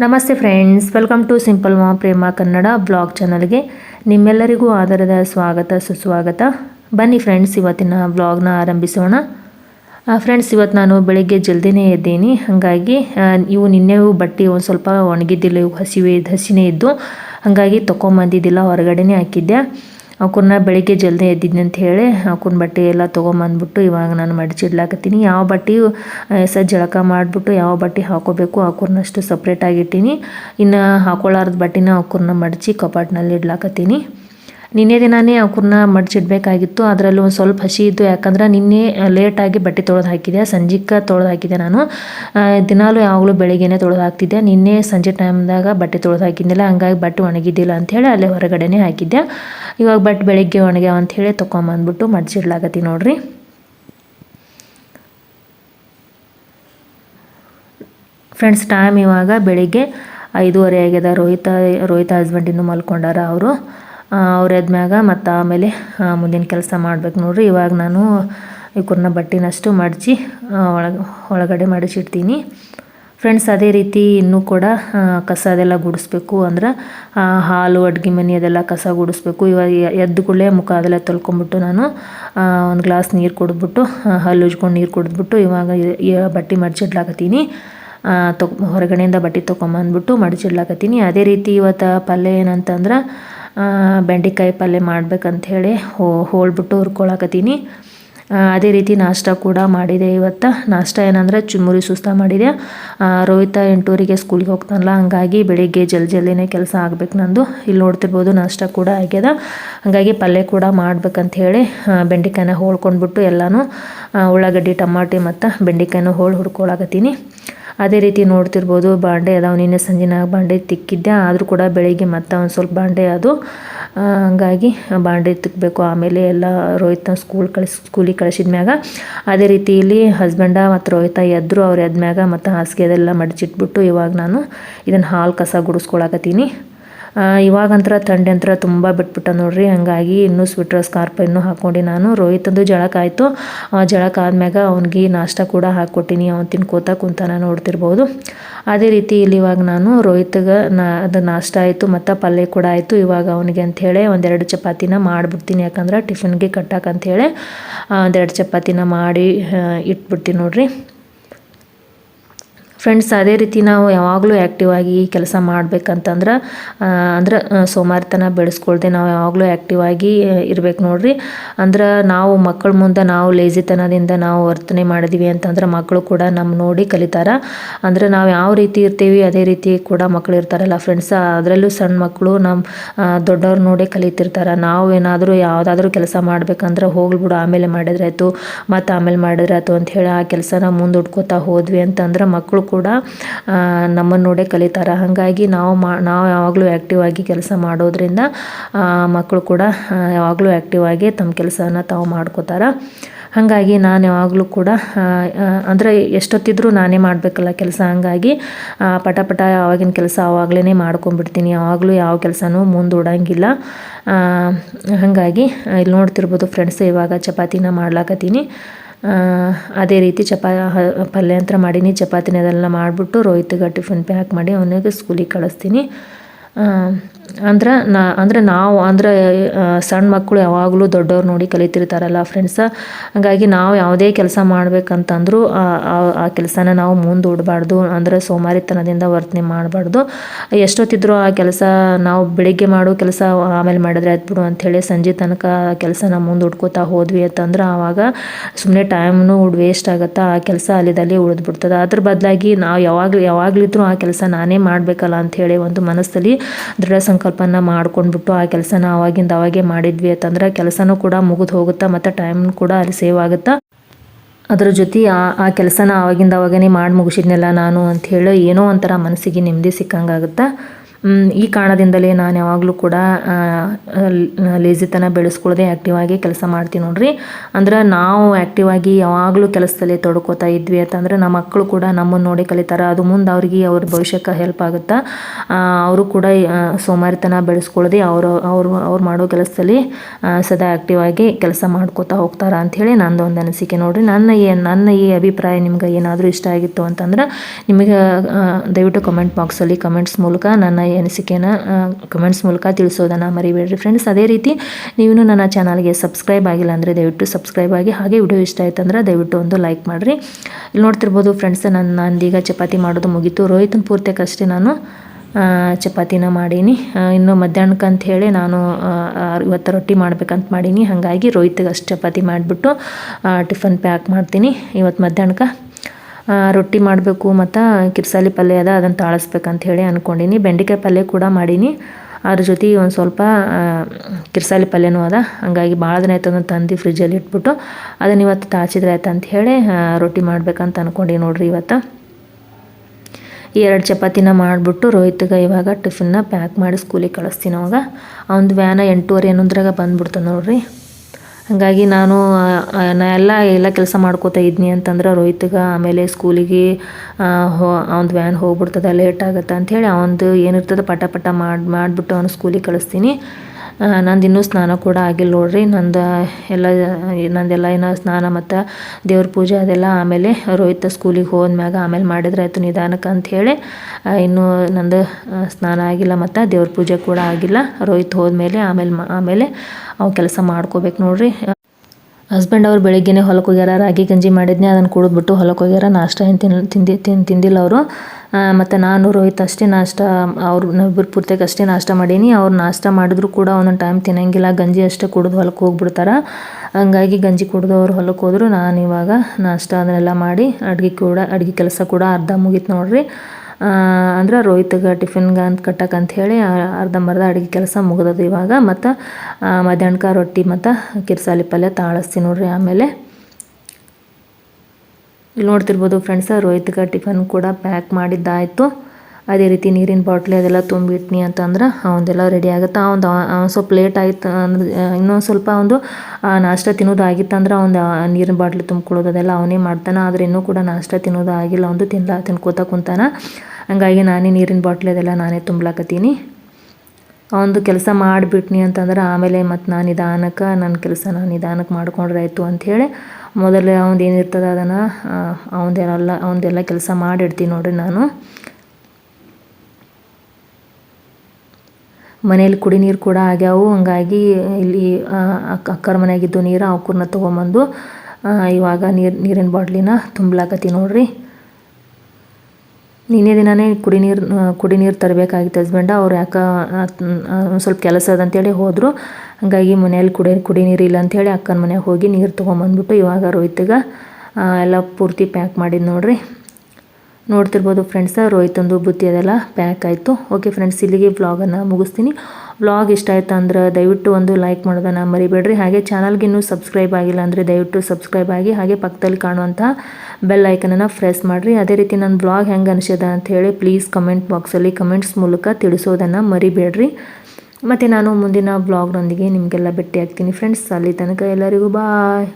ನಮಸ್ತೆ friends welcome to simple ಮಾ ಪ್ರೇಮ Kannada blog ಚಾನಲ್ಗೆ ನಿಮ್ಮೆಲ್ಲರಿಗೂ ಆಧಾರದ ಸ್ವಾಗತ, ಸುಸ್ವಾಗತ. ಬನ್ನಿ ಫ್ರೆಂಡ್ಸ್ ಇವತ್ತಿನ ಬ್ಲಾಗ್ನ ಆರಂಭಿಸೋಣ. ಫ್ರೆಂಡ್ಸ್ ಇವತ್ತು ನಾನು ಬೆಳಿಗ್ಗೆ ಜಲ್ದಿನೇ ಎದ್ದೀನಿ. ಹಾಗಾಗಿ ಇವು ನಿನ್ನೆವು ಬಟ್ಟೆ ಒಂದು ಸ್ವಲ್ಪ ಒಣಗಿದ್ದಿಲ್ಲ, ಇವು ಹಸಿವೆ, ಹಸಿನೇ ಇದ್ದು. ಹಾಗಾಗಿ ತೊಗೊಂಬಂದಿದ್ದಿಲ್ಲ ಹೊರಗಡೆನೇ ಹಾಕಿದ್ದೆ. ಅವಕ್ಕನ್ನ ಬೆಳಿಗ್ಗೆ ಜಲ್ದಿ ಅಂತ ಹೇಳಿ ಅವಕ್ಕನ್ನ ಬಟ್ಟೆ ಎಲ್ಲ ತೊಗೊಂಬಂದ್ಬಿಟ್ಟು ಇವಾಗ ನಾನು ಮಡಚಿಡ್ಲಾಕತ್ತೀನಿ ಯಾವ ಬಟ್ಟೆಯು ಸ ಜಳಕ ಮಾಡಿಬಿಟ್ಟು ಯಾವ ಬಟ್ಟೆ ಹಾಕೋಬೇಕು ಸಪ್ರೇಟಾಗಿ ಇಟ್ಟೀನಿ. ಇನ್ನು ಹಾಕೊಳ್ಳಾರ್ದ ಬಟ್ಟೆನ ಅವಕ್ಕನ್ನ ಮಡಚಿ ಕಪಾಟ್ನಲ್ಲಿ ಇಡ್ಲಾಕತ್ತೀನಿ. ನಿನ್ನೆ ದಿನಾನೇ ಅವಕ್ಕನ್ನ ಮಡಚಿಡ್ಬೇಕಾಗಿತ್ತು ಅದರಲ್ಲೂ ಒಂದು ಸ್ವಲ್ಪ ಹಸಿ ಇದ್ದು ಯಾಕಂದ್ರೆ ನಿನ್ನೆ ಲೇಟಾಗಿ ಬಟ್ಟೆ ತೊಳೆದು ಹಾಕಿದೆ. ಸಂಜೆಗೆ ತೊಳೆದು ಹಾಕಿದೆ ನಾನು. ದಿನಾಲು ಯಾವಾಗಲೂ ಬೆಳಿಗ್ಗೆನೇ ತೊಳೆದು ಹಾಕ್ತಿದ್ದೆ. ನಿನ್ನೆ ಸಂಜೆ ಟೈಮ್ದಾಗ ಬಟ್ಟೆ ತೊಳೆದು ಹಾಕಿದ್ದಿಲ್ಲ ಹಂಗಾಗಿ ಬಟ್ಟೆ ಒಣಗಿದ್ದಿಲ್ಲ ಅಂಥೇಳಿ ಅಲ್ಲೇ ಹೊರಗಡೆನೇ ಹಾಕಿದ್ದೆ. ಇವಾಗ ಬಟ್ಟೆ ಬೆಳಿಗ್ಗೆ ಒಣಗ್ಯಾವ ಅಂಥೇಳಿ ತೊಗೊಂಬಂದ್ಬಿಟ್ಟು ಮಡಚಿಡ್ಲಾಕತ್ತೀನಿ ನೋಡ್ರಿ. ಫ್ರೆಂಡ್ಸ್ ಟೈಮ್ ಇವಾಗ ಬೆಳಿಗ್ಗೆ ಐದೂವರೆ ಆಗ್ಯದ. ರೋಹಿತ ರೋಹಿತ ಹಸ್ಬೆಂಡ್ ಮಲ್ಕೊಂಡಾರ ಅವರು. ಅವ್ರು ಎದ್ಮ್ಯಾಗ ಮತ್ತು ಆಮೇಲೆ ಮುಂದಿನ ಕೆಲಸ ಮಾಡ್ಬೇಕು ನೋಡ್ರಿ. ಇವಾಗ ನಾನು ಇವ್ರನ್ನ ಬಟ್ಟೆನಷ್ಟು ಮಡಚಿ ಒಳಗೆ, ಒಳಗಡೆ ಮಡಚಿಡ್ತೀನಿ. ಫ್ರೆಂಡ್ಸ್, ಅದೇ ರೀತಿ ಇನ್ನೂ ಕೂಡ ಕಸ ಅದೆಲ್ಲ ಗುಡಿಸ್ಬೇಕು ಅಂದ್ರೆ ಹಾಲು, ಅಡ್ಗೆ ಮನೆ ಅದೆಲ್ಲ ಕಸ ಗುಡಿಸ್ಬೇಕು. ಇವಾಗ ಎದ್ದು ಕೂಡಲೇ ಮುಖ ಅದೆಲ್ಲ ತೊಳ್ಕೊಂಬಿಟ್ಟು ನಾನು ಒಂದು ಗ್ಲಾಸ್ ನೀರು ಕುಡಿದ್ಬಿಟ್ಟು ಹಲ್ಲು ಉಜ್ಕೊಂಡು ನೀರು ಕುಡಿದ್ಬಿಟ್ಟು ಇವಾಗ ಬಟ್ಟೆ ಮಡಚಿಡ್ಲಾಕತ್ತೀನಿ. ತೊ, ಹೊರಗಡೆಯಿಂದ ಬಟ್ಟೆ ತೊಗೊಂಬಂದ್ಬಿಟ್ಟು ಮಡಚಿಡ್ಲಾಕತ್ತೀನಿ. ಅದೇ ರೀತಿ ಇವತ್ತು ಪಲ್ಯ ಏನಂತಂದ್ರೆ ಬೆಂಡೆಕಾಯಿ ಪಲ್ಯ ಹೋ, ಹೋಳ್ಬಿಟ್ಟು ಹುರ್ಕೊಳಕತ್ತೀನಿ. ಅದೇ ರೀತಿ ನಾಷ್ಟ ಕೂಡ ಮಾಡಿದೆ ಇವತ್ತು. ನಾಷ್ಟ ಏನಂದ್ರೆ ಚುಮ್ಮುರಿ ಸುಸ್ತ ಮಾಡಿದೆ. ರೋಹಿತ ಎಂಟೂರಿಗೆ ಸ್ಕೂಲ್ಗೆ ಹೋಗ್ತಾನಲ್ಲ, ಹಂಗಾಗಿ ಬೆಳಿಗ್ಗೆ ಜಲ್ದಿ ಜಲ್ದಿನೇ ಕೆಲಸ ಆಗ್ಬೇಕು ನಂದು. ಇಲ್ಲಿ ನೋಡ್ತಿರ್ಬೋದು ನಾಷ್ಟ ಕೂಡ ಆಗ್ಯದ. ಹಾಗಾಗಿ ಪಲ್ಯ ಕೂಡ ಮಾಡ್ಬೇಕಂತ ಹೇಳಿ ಬೆಂಡೆಕಾಯಿನ ಹೋಳ್ಕೊಂಡ್ಬಿಟ್ಟು ಎಲ್ಲನೂ ಉಳ್ಳಾಗಡ್ಡಿ, ಟಮಾಟಿ ಮತ್ತು ಬೆಂಡೆಕಾಯಿನ ಹೋಳು ಹುರ್ಕೊಳಕತ್ತೀನಿ. ಅದೇ ರೀತಿ ನೋಡ್ತಿರ್ಬೋದು, ಬಾಂಡೆ ಅದಾವ. ನಿನ್ನೆ ಸಂಜೆನ ಬಾಂಡೆ ತಿಕ್ಕಿದ್ದೆ. ಆದರೂ ಕೂಡ ಬೆಳಿಗ್ಗೆ ಮತ್ತೆ ಒಂದು ಸ್ವಲ್ಪ ಬಾಂಡೆ ಅದು ಹಂಗಾಗಿ ಬಾಂಡೆ ತಿಕ್ಕಬೇಕು ಆಮೇಲೆ ಎಲ್ಲ ರೋಹಿತ ಸ್ಕೂಲ್ ಕಳಿಸ್ ಸ್ಕೂಲಿಗೆ ಕಳಿಸಿದ ಮ್ಯಾಗ ಅದೇ ರೀತಿ ಇಲ್ಲಿ ಹಸ್ಬೆಂಡ ಮತ್ತು ರೋಹಿತ ಎದ್ರು ಅವ್ರು ಎದ್ಮ್ಯಾಗ ಮತ್ತು ಹಾಸಿಗೆ ಅದೆಲ್ಲ ಮಡಚಿಟ್ಬಿಟ್ಟು ಇವಾಗ ನಾನು ಇದನ್ನು ಹಾಲು ಕಸ ಗುಡಿಸ್ಕೊಳಕತ್ತೀನಿ. ಇವಾಗಂತ್ರ ಅಂತರ ತುಂಬ ಬಿಟ್ಬಿಟ್ಟ ನೋಡ್ರಿ, ಹಂಗಾಗಿ ಇನ್ನೂ ಸ್ವೆಟ್ರ್ ಸ್ಕಾರ್ಪ್ ಇನ್ನೂ ಹಾಕ್ಕೊಂಡು ನಾನು. ರೋಹಿತಂದು ಜಳಕ ಜಳಕಾದ್ಮ್ಯಾಗ ಅವ್ನಿಗೆ ನಾಷ್ಟ ಕೂಡ ಹಾಕ್ಕೊಟ್ಟಿನಿ ಅವ್ನು ತಿನ್ಕೋತ ಕುಂತಾನ ನೋಡ್ತಿರ್ಬೋದು. ಅದೇ ರೀತಿ ಇಲ್ಲಿ ಇವಾಗ ನಾನು ರೋಹಿತ್ಗೆ ನಾ, ಅದು ನಾಷ್ಟ ಆಯಿತು ಮತ್ತು ಪಲ್ಯ ಕೂಡ ಆಯಿತು. ಇವಾಗ ಅವನಿಗೆ ಅಂಥೇಳಿ ಒಂದೆರಡು ಚಪಾತಿನ ಮಾಡಿಬಿಡ್ತೀನಿ. ಯಾಕಂದ್ರೆ ಟಿಫಿನ್ಗೆ ಹೇಳಿ ಒಂದೆರಡು ಚಪಾತಿನ ಮಾಡಿ ಇಟ್ಬಿಡ್ತೀನಿ ನೋಡ್ರಿ. ಫ್ರೆಂಡ್ಸ್ ಅದೇ ರೀತಿ ನಾವು ಯಾವಾಗಲೂ ಆ್ಯಕ್ಟಿವ್ ಆಗಿ ಕೆಲಸ ಮಾಡ್ಬೇಕಂತಂದ್ರೆ ಅಂದ್ರೆ ಸೋಮಾರಿತನ ಬೆಳೆಸ್ಕೊಳ್ದೆ ನಾವು ಯಾವಾಗಲೂ ಆ್ಯಕ್ಟಿವ್ ಆಗಿ ಇರ್ಬೇಕು ನೋಡ್ರಿ. ಅಂದ್ರೆ ನಾವು ಮಕ್ಕಳ ಮುಂದೆ ನಾವು ಲೇಜಿತನದಿಂದ ನಾವು ವರ್ತನೆ ಮಾಡಿದ್ವಿ ಅಂತಂದ್ರೆ ಮಕ್ಕಳು ಕೂಡ ನಮ್ಮ ನೋಡಿ ಕಲಿತಾರ. ಅಂದ್ರೆ ನಾವು ಯಾವ ರೀತಿ ಇರ್ತೀವಿ, ಅದೇ ರೀತಿ ಕೂಡ ಮಕ್ಕಳು ಇರ್ತಾರಲ್ಲ ಫ್ರೆಂಡ್ಸ್ ಅದರಲ್ಲೂ ಸಣ್ಣ ಮಕ್ಕಳು ನಮ್ಮ ದೊಡ್ಡವ್ರು ನೋಡಿ ಕಲಿತಿರ್ತಾರ. ನಾವು ಏನಾದರೂ ಯಾವುದಾದ್ರೂ ಕೆಲಸ ಮಾಡ್ಬೇಕಂದ್ರೆ ಹೋಗ್ಬಿಡು ಆಮೇಲೆ ಮಾಡಿದ್ರೆ ಆಯಿತು, ಮತ್ತು ಆಮೇಲೆ ಮಾಡಿದ್ರೆ ಆಯ್ತು ಅಂತ ಹೇಳಿ ಆ ಕೆಲಸನ ಮುಂದೂಡ್ಕೋತಾ ಹೋದ್ವಿ ಅಂತಂದ್ರೆ ಮಕ್ಕಳು ಕೂಡ ನಮ್ಮನ್ನು ನೋಡೇ ಕಲಿತಾರೆ. ಹಾಗಾಗಿ ನಾವು ಮಾ, ನಾವು ಯಾವಾಗಲೂ ಆ್ಯಕ್ಟಿವ್ ಆಗಿ ಕೆಲಸ ಮಾಡೋದ್ರಿಂದ ಮಕ್ಕಳು ಕೂಡ ಯಾವಾಗಲೂ ಆ್ಯಕ್ಟಿವ್ ಆಗಿ ತಮ್ಮ ಕೆಲಸನ ತಾವು ಮಾಡ್ಕೋತಾರೆ. ಹಾಗಾಗಿ ನಾನು ಯಾವಾಗಲೂ ಕೂಡ ಅಂದರೆ ಎಷ್ಟೊತ್ತಿದ್ರೂ ನಾನೇ ಮಾಡಬೇಕಲ್ಲ ಕೆಲಸ. ಹಾಗಾಗಿ ಪಟ ಪಟ ಯಾವಾಗಿನ ಕೆಲಸ ಆವಾಗಲೇ ಮಾಡ್ಕೊಂಡ್ಬಿಡ್ತೀನಿ. ಯಾವಾಗಲೂ ಯಾವ ಕೆಲಸನೂ ಮುಂದೂಡಂಗಿಲ್ಲ. ಹಾಗಾಗಿ ಇಲ್ಲಿ ನೋಡ್ತಿರ್ಬೋದು ಫ್ರೆಂಡ್ಸ್ ಇವಾಗ ಚಪಾತಿನ ಮಾಡ್ಲಾಕತ್ತೀನಿ. ಅದೇ ರೀತಿ ಚಪಾ ಪಲ್ಯ ಅಂತ ಮಾಡೀನಿ ಚಪಾತಿನ ಅದೆಲ್ಲ ಮಾಡಿಬಿಟ್ಟು ರೋಹಿತ್ಗೆ ಟಿಫಿನ್ ಪ್ಯಾಕ್ ಮಾಡಿ ಅವನಿಗೆ ಸ್ಕೂಲಿಗೆ ಕಳಿಸ್ತೀನಿ. ಅಂದ್ರೆ ನಾ, ಅಂದರೆ ನಾವು, ಅಂದ್ರೆ ಸಣ್ಣ ಮಕ್ಕಳು ಯಾವಾಗಲೂ ದೊಡ್ಡವ್ರು ನೋಡಿ ಕಲಿತಿರ್ತಾರಲ್ಲ ಫ್ರೆಂಡ್ಸ ಹಾಗಾಗಿ ನಾವು ಯಾವುದೇ ಕೆಲಸ ಮಾಡ್ಬೇಕಂತಂದ್ರೂ, ಆ ಕೆಲಸನ ನಾವು ಮುಂದೂಡಬಾರ್ದು, ಅಂದರೆ ಸೋಮಾರಿತನದಿಂದ ವರ್ತನೆ ಮಾಡಬಾರ್ದು. ಎಷ್ಟೊತ್ತಿದ್ರೂ ಆ ಕೆಲಸ ನಾವು ಬೆಳಿಗ್ಗೆ ಮಾಡೋ ಕೆಲಸ ಆಮೇಲೆ ಮಾಡಿದ್ರೆ ಆಯ್ತು ಬಿಡು ಅಂಥೇಳಿ ಸಂಜೆ ತನಕ ಕೆಲಸನ ಮುಂದೂಡ್ಕೋತಾ ಹೋದ್ವಿ ಅಂತಂದ್ರೆ ಆವಾಗ ಸುಮ್ಮನೆ ಟೈಮ್ನು ವೇಸ್ಟ್ ಆಗುತ್ತೆ ಆ ಕೆಲಸ ಅಲ್ಲಿದಲ್ಲಿ ಉಳಿದ್ಬಿಡ್ತದೆ. ಅದ್ರ ಬದಲಾಗಿ ನಾವು ಯಾವಾಗಲೂ, ಯಾವಾಗಲಿದ್ರೂ ಆ ಕೆಲಸ ನಾನೇ ಮಾಡಬೇಕಲ್ಲ ಅಂಥೇಳಿ ಒಂದು ಮನಸ್ಸಲ್ಲಿ ದೃಢ ಸಂಕಲ್ಪನ ಮಾಡ್ಕೊಂಡ್ಬಿಟ್ಟು ಆ ಕೆಲಸನ ಅವಾಗಿಂದ ಅವಾಗೆ ಮಾಡಿದ್ವಿ ಅಂತಂದ್ರೆ ಕೆಲಸನೂ ಕೂಡ ಮುಗಿದು ಹೋಗುತ್ತಾ ಮತ್ತು ಟೈಮ್ ಕೂಡ ಅಲ್ಲಿ ಸೇವ್ ಆಗುತ್ತಾ? ಅದ್ರ ಜೊತೆ ಆ ಆ ಕೆಲಸನ ಅವಾಗಿಂದ ಅವಾಗನೇ ಮಾಡಿ ಮುಗಿಸಿದ್ನೆಲ್ಲ ನಾನು ಅಂಥೇಳಿ ಏನೋ ಒಂಥರ ಮನಸ್ಸಿಗೆ ನೆಮ್ಮದಿ ಸಿಕ್ಕಂಗಾಗುತ್ತಾ? ಈ ಕಾರಣದಿಂದಲೇ ನಾನು ಯಾವಾಗಲೂ ಕೂಡ ಲೇಜಿತನ ಬೆಳೆಸ್ಕೊಳ್ಳದೆ ಆ್ಯಕ್ಟಿವ್ ಆಗಿ ಕೆಲಸ ಮಾಡ್ತೀನಿ ನೋಡ್ರಿ. ಅಂದ್ರೆ ನಾವು ಆ್ಯಕ್ಟಿವ್ ಆಗಿ ಯಾವಾಗಲೂ ಕೆಲಸದಲ್ಲಿ ತೊಡ್ಕೋತಾ ಇದ್ವಿ ಅಂತಂದ್ರೆ ನಮ್ಮ ಮಕ್ಕಳು ಕೂಡ ನಮ್ಮನ್ನು ನೋಡಿ ಕಲಿತಾರೆ. ಅದು ಮುಂದೆ ಅವ್ರಿಗೆ ಅವ್ರ ಭವಿಷ್ಯಕ್ಕೆ ಹೆಲ್ಪ್ ಆಗುತ್ತೆ? ಅವರು ಕೂಡ ಸೋಮಾರಿತನ ಬೆಳೆಸ್ಕೊಳ್ಳದೆ ಅವರು ಅವರು, ಅವ್ರು ಮಾಡೋ ಕೆಲಸದಲ್ಲಿ ಸದಾ ಆ್ಯಕ್ಟಿವ್ ಆಗಿ ಕೆಲಸ ಮಾಡ್ಕೋತಾ ಹೋಗ್ತಾರ ಅಂಥೇಳಿ ನಂದು ಒಂದು ಅನಿಸಿಕೆ ನೋಡಿರಿ. ನನ್ನ ಏ ನನ್ನ ಈ ಅಭಿಪ್ರಾಯ ನಿಮ್ಗೆ ಏನಾದರೂ ಇಷ್ಟ ಆಗಿತ್ತು ಅಂತಂದ್ರೆ, ನಿಮಗೆ ದಯವಿಟ್ಟು ಕಮೆಂಟ್ ಬಾಕ್ಸಲ್ಲಿ ಕಮೆಂಟ್ಸ್ ಮೂಲಕ ನನ್ನ ಅನಿಸಿಕೆನ ಕಮೆಂಟ್ಸ್ ಮೂಲಕ ತಿಳಿಸೋದನ್ನು ಮರಿಬೇಡ್ರಿ. ಫ್ರೆಂಡ್ಸ್ ಅದೇ ರೀತಿ ನೀವು ನನ್ನ ಚಾನಲ್ಗೆ ಸಬ್ಸ್ಕ್ರೈಬ್ ಆಗಿಲ್ಲ ಅಂದರೆ ದಯವಿಟ್ಟು ಸಬ್ಸ್ಕ್ರೈಬ್ ಆಗಿ, ಹಾಗೆ ವಿಡಿಯೋ ಇಷ್ಟ ಆಯ್ತು ಅಂದ್ರೆ ದಯವಿಟ್ಟು ಒಂದು ಲೈಕ್ ಮಾಡಿರಿ. ಇಲ್ಲಿ ನೋಡ್ತಿರ್ಬೋದು ಫ್ರೆಂಡ್ಸ್ ನನ್ನ ನಂದೀಗ ಚಪಾತಿ ಮಾಡೋದು ಮುಗೀತು. ರೋಹಿತನ ಪೂರ್ತಿಯಕ್ಕಷ್ಟೇ ನಾನು ಚಪಾತಿನ ಮಾಡೀನಿ. ಇನ್ನು ಮಧ್ಯಾಹ್ನಕ್ಕೆ ಅಂತ ಹೇಳಿ ನಾನು ಇವತ್ತು ರೊಟ್ಟಿ ಮಾಡ್ಬೇಕಂತ ಮಾಡೀನಿ. ಹಾಗಾಗಿ ರೋಹಿತ್ಗೆ ಅಷ್ಟು ಚಪಾತಿ ಮಾಡಿಬಿಟ್ಟು ಟಿಫನ್ ಪ್ಯಾಕ್ ಮಾಡ್ತೀನಿ. ಇವತ್ತು ಮಧ್ಯಾಹ್ನಕ್ಕೆ ರೊಟ್ಟಿ ಮಾಡಬೇಕು ಮತ್ತು ಕಿರ್ಸಾಲಿ ಪಲ್ಯ ಅದ, ಅದನ್ನು ತಾಳಿಸ್ಬೇಕಂತ ಹೇಳಿ ಅಂದ್ಕೊಂಡೀನಿ ಬೆಂಡೆಕಾಯಿ ಪಲ್ಯ ಕೂಡ ಮಾಡೀನಿ. ಅದ್ರ ಜೊತೆ ಒಂದು ಸ್ವಲ್ಪ ಕಿರ್ಸಾಲಿ ಪಲ್ಯನೂ ಅದ. ಹಂಗಾಗಿ ಭಾಳ ದಿನ ಆಯ್ತು ಅದನ್ನು ತಂದು ಫ್ರಿಜ್ಜಲ್ಲಿ ಇಟ್ಬಿಟ್ಟು ಅದನ್ನು ಇವತ್ತು ತಾಚಿದ್ರೆ ಆಯ್ತು ಅಂತ ಹೇಳಿ ರೊಟ್ಟಿ ಮಾಡ್ಬೇಕಂತ ಅಂದ್ಕೊಂಡಿ ನೋಡ್ರಿ ಇವತ್ತು. ಎರಡು ಚಪಾತಿನ ಮಾಡಿಬಿಟ್ಟು ರೋಹಿತ್ಗೆ ಇವಾಗ ಟಿಫಿನ್ನ ಪ್ಯಾಕ್ ಮಾಡಿ ಸ್ಕೂಲಿಗೆ ಕಳಿಸ್ತೀನಿ ಅವಾಗ. ಅವ್ನದು ವ್ಯಾನ ಎಂಟೂವರೆ ಅನ್ನೋದ್ರಾಗ ಬಂದ್ಬಿಡ್ತು ನೋಡ್ರಿ. ಹಾಗಾಗಿ ನಾನು ನಾ ಎಲ್ಲ ಎಲ್ಲ ಕೆಲಸ ಮಾಡ್ಕೋತಾ ಇದ್ನಿ ಅಂತಂದ್ರೆ ರೋಹಿತ್ಗೆ ಆಮೇಲೆ ಸ್ಕೂಲಿಗೆ ಹೋ ಅವ್ನದು ವ್ಯಾನ್ ಹೋಗ್ಬಿಡ್ತದೆ ಲೇಟ್ ಆಗುತ್ತೆ ಅಂಥೇಳಿ ಅವನದು ಏನಿರ್ತದೆ ಪಟ ಪಟ ಮಾಡಿ, ಮಾಡಿಬಿಟ್ಟು ಅವನು ಸ್ಕೂಲಿಗೆ ಕಳಿಸ್ತೀನಿ. ನಂದು ಇನ್ನೂ ಸ್ನಾನ ಕೂಡ ಆಗಿಲ್ಲ ನೋಡ್ರಿ. ನಂದು ಎಲ್ಲ ನಂದೆಲ್ಲ ಏನೋ ಸ್ನಾನ ಮತ್ತು ದೇವ್ರ ಪೂಜೆ ಅದೆಲ್ಲ ಆಮೇಲೆ ರೋಹಿತ ಸ್ಕೂಲಿಗೆ ಹೋದ್ಮ್ಯಾಗ ಆಮೇಲೆ ಮಾಡಿದ್ರೆ ಆಯಿತು ನಿಧಾನಕ್ಕೆ ಅಂಥೇಳಿ ಇನ್ನೂ ನಂದು ಸ್ನಾನ ಆಗಿಲ್ಲ ಮತ್ತು ದೇವ್ರ ಪೂಜೆ ಕೂಡ ಆಗಿಲ್ಲ. ರೋಹಿತ್ ಹೋದ್ಮೇಲೆ ಆಮೇಲೆ ಆಮೇಲೆ ಅವು ಕೆಲಸ ಮಾಡ್ಕೋಬೇಕು ನೋಡ್ರಿ. ಹಸ್ಬೆಂಡ್ ಅವ್ರು ಬೆಳಿಗ್ಗೆನೇ ಹೊಲಕ್ಕೆ ಹೋಗ್ಯಾರ, ರಾಗಿ ಗಂಜಿ ಮಾಡಿದ್ನೆ ಅದನ್ನು ಕುಡಿದ್ಬಿಟ್ಟು ಹೊಲಕ್ಕೆ ಹೋಗ್ಯಾರ. ನಾಷ್ಟ ಏನು ತಿನ್, ತಿಂದಿ, ತಿನ್, ತಿಂದಿಲ್ಲ ಅವರು. ಮತ್ತು ನಾನು ರೋಹಿತ್ ಅಷ್ಟೇ ನಾಷ್ಟ, ಅವ್ರು ನಾವಿಬ್ಬರು ಪೂರ್ತಿಯಾಗಿ ಅಷ್ಟೇ ನಾಷ್ಟ ಮಾಡೀನಿ. ಅವ್ರು ನಾಷ್ಟ ಮಾಡಿದ್ರು ಕೂಡ ಒಂದೊಂದು ಟೈಮ್ ತಿನ್ನಂಗಿಲ್ಲ. ಗಂಜಿ ಅಷ್ಟೇ ಕುಡಿದು ಹೊಲಕ್ಕೆ ಹೋಗ್ಬಿಡ್ತಾರೆ. ಹಂಗಾಗಿ ಗಂಜಿ ಕುಡಿದು ಅವ್ರು ಹೊಲಕ್ಕೆ ಹೋದ್ರು. ನಾನು ಇವಾಗ ನಾಷ್ಟ ಅದನ್ನೆಲ್ಲ ಮಾಡಿ, ಅಡುಗೆ ಕೂಡ, ಅಡುಗೆ ಕೆಲಸ ಕೂಡ ಅರ್ಧ ಮುಗೀತು ನೋಡ್ರಿ. ಅಂದ್ರೆ ರೋಹಿತ್ಗೆ ಟಿಫಿನ್ಗೆ ಅಂತ ಕಟ್ಟಕ್ಕೆ ಅಂತ ಹೇಳಿ ಅರ್ಧಂಬರ್ಧ ಅಡುಗೆ ಕೆಲಸ ಮುಗಿದದು ಇವಾಗ. ಮತ್ತು ಮಧ್ಯಾಹ್ನಕ ರೊಟ್ಟಿ ಮತ್ತು ಕಿರ್ಸಾಲಿ ಪಲ್ಯ ತಾಳಿಸ್ತೀನಿ ನೋಡ್ರಿ ಆಮೇಲೆ. ಇಲ್ಲಿ ನೋಡ್ತಿರ್ಬೋದು ಫ್ರೆಂಡ್ಸ ರೋಹಿತ್ಗೆ ಟಿಫನ್ ಕೂಡ ಪ್ಯಾಕ್ ಮಾಡಿದ್ದಾಯಿತು. ಅದೇ ರೀತಿ ನೀರಿನ ಬಾಟ್ಲಿ ಅದೆಲ್ಲ ತುಂಬಿಟ್ನಿ ಅಂತಂದ್ರೆ ಅವಂದೆಲ್ಲ ರೆಡಿ ಆಗುತ್ತೆ. ಅವ್ನು ಅವ್ನು ಸ್ವಲ್ಪ ಲೇಟ್ ಆಯಿತು ಅಂದ್ರೆ, ಇನ್ನೊಂದು ಸ್ವಲ್ಪ ಒಂದು ನಾಷ್ಟ ತಿನ್ನೋದು ಆಗಿತ್ತಂದ್ರೆ ಅವ್ನು ನೀರಿನ ಬಾಟ್ಲಿ ತುಂಬ್ಕೊಳ್ಳೋದು ಅದೆಲ್ಲ ಅವನೇ ಮಾಡ್ತಾನೆ. ಆದರೆ ಇನ್ನೂ ಕೂಡ ನಾಷ್ಟ ತಿನ್ನೋದು ಆಗಿಲ್ಲ. ಒಂದು ತಿನ್ಲ ತಿನ್ಕೋತ ಕುಂತಾನ. ಹಂಗಾಗಿ ನಾನೇ ನೀರಿನ ಬಾಟ್ಲ್ ಅದೆಲ್ಲ ನಾನೇ ತುಂಬಲಾಕತ್ತೀನಿ. ಅವನದು ಕೆಲಸ ಮಾಡಿಬಿಟ್ನಿ ಅಂತಂದ್ರೆ ಆಮೇಲೆ ಮತ್ತು ನಾನು ನಿಧಾನಕ್ಕೆ ನನ್ನ ಕೆಲಸ ನಾನು ನಿಧಾನಕ್ಕೆ ಮಾಡ್ಕೊಂಡ್ರೆ ಆಯಿತು ಅಂಥೇಳಿ ಮೊದಲೇ ಅವಂದು ಏನಿರ್ತದೆ ಅದನ್ನು ಅವನದೆಲ್ಲ ಅವನದೆಲ್ಲ ಕೆಲಸ ಮಾಡಿಡ್ತೀನಿ ನೋಡಿರಿ ನಾನು. ಮನೇಲಿ ಕುಡಿ ನೀರು ಕೂಡ ಆಗ್ಯಾವು, ಹಂಗಾಗಿ ಇಲ್ಲಿ ಅಕ್ಕರ ಮನೆಯಾಗಿದ್ದು ನೀರು ಅವಕ್ಕೂರ್ನ ತೊಗೊಂಬಂದು ಇವಾಗ ನೀರು, ನೀರಿನ ಬಾಟ್ಲಿನ ತುಂಬಲಾಕತ್ತಿ ನೋಡ್ರಿ. ನಿನ್ನೆ ದಿನವೇ ಕುಡಿ ನೀರು ಕುಡಿ ನೀರು ತರಬೇಕಾಗಿತ್ತು ಹಸ್ಬೆಂಡ. ಅವ್ರು ಯಾಕೆ ಸ್ವಲ್ಪ ಕೆಲಸ ಅದಂತೇಳಿ ಹೋದರು. ಹಾಗಾಗಿ ಮನೆಯಲ್ಲಿ ಕುಡಿ ಕುಡಿ ನೀರು ಇಲ್ಲ ಅಂಥೇಳಿ ಅಕ್ಕನ ಮನೆಗೆ ಹೋಗಿ ನೀರು ತೊಗೊಂಬಂದ್ಬಿಟ್ಟು ಇವಾಗ ರೋಹಿತ್ಗೆ ಎಲ್ಲ ಪೂರ್ತಿ ಪ್ಯಾಕ್ ಮಾಡಿದ್ದು ನೋಡ್ರಿ. ನೋಡ್ತಿರ್ಬೋದು ಫ್ರೆಂಡ್ಸ ರೋಹಿತಂದು ಬುತ್ತಿ ಅದೆಲ್ಲ ಪ್ಯಾಕ್ ಆಯಿತು. ಓಕೆ ಫ್ರೆಂಡ್ಸ್ ಇಲ್ಲಿಗೆ ವ್ಲಾಗನ್ನು ಮುಗಿಸ್ತೀನಿ. ವ್ಲಾಗ್ ಇಷ್ಟ ಆಯ್ತು ಅಂದ್ರೆ ದಯವಿಟ್ಟು ಒಂದು ಲೈಕ್ ಮಾಡೋದನ್ನು ಮರಿಬೇಡ್ರಿ. ಹಾಗೆ ಚಾನಲ್ಗೆ ಇನ್ನೂ ಸಬ್ಸ್ಕ್ರೈಬ್ ಆಗಿಲ್ಲ ಅಂದರೆ ದಯವಿಟ್ಟು ಸಬ್ಸ್ಕ್ರೈಬ್ ಆಗಿ ಹಾಗೆ ಪಕ್ಕದಲ್ಲಿ ಕಾಣುವಂಥ ಬೆಲ್ ಐಕನನ್ನು ಫ್ರೆಸ್ ಮಾಡಿರಿ. ಅದೇ ರೀತಿ ನನ್ನ ಬ್ಲಾಗ್ ಹೆಂಗೆ ಅನಿಸಿದೆ ಅಂತ ಹೇಳಿ ಪ್ಲೀಸ್ ಕಮೆಂಟ್ ಬಾಕ್ಸಲ್ಲಿ ಕಮೆಂಟ್ಸ್ ಮೂಲಕ ತಿಳಿಸೋದನ್ನು ಮರಿಬೇಡ್ರಿ. ಮತ್ತು ನಾನು ಮುಂದಿನ ಬ್ಲಾಗ್ನೊಂದಿಗೆ ನಿಮಗೆಲ್ಲ ಭೇಟಿ ಆಗ್ತೀನಿ ಫ್ರೆಂಡ್ಸ್ ಅಲ್ಲಿ ತನಕ ಎಲ್ಲರಿಗೂ ಬಾಯ್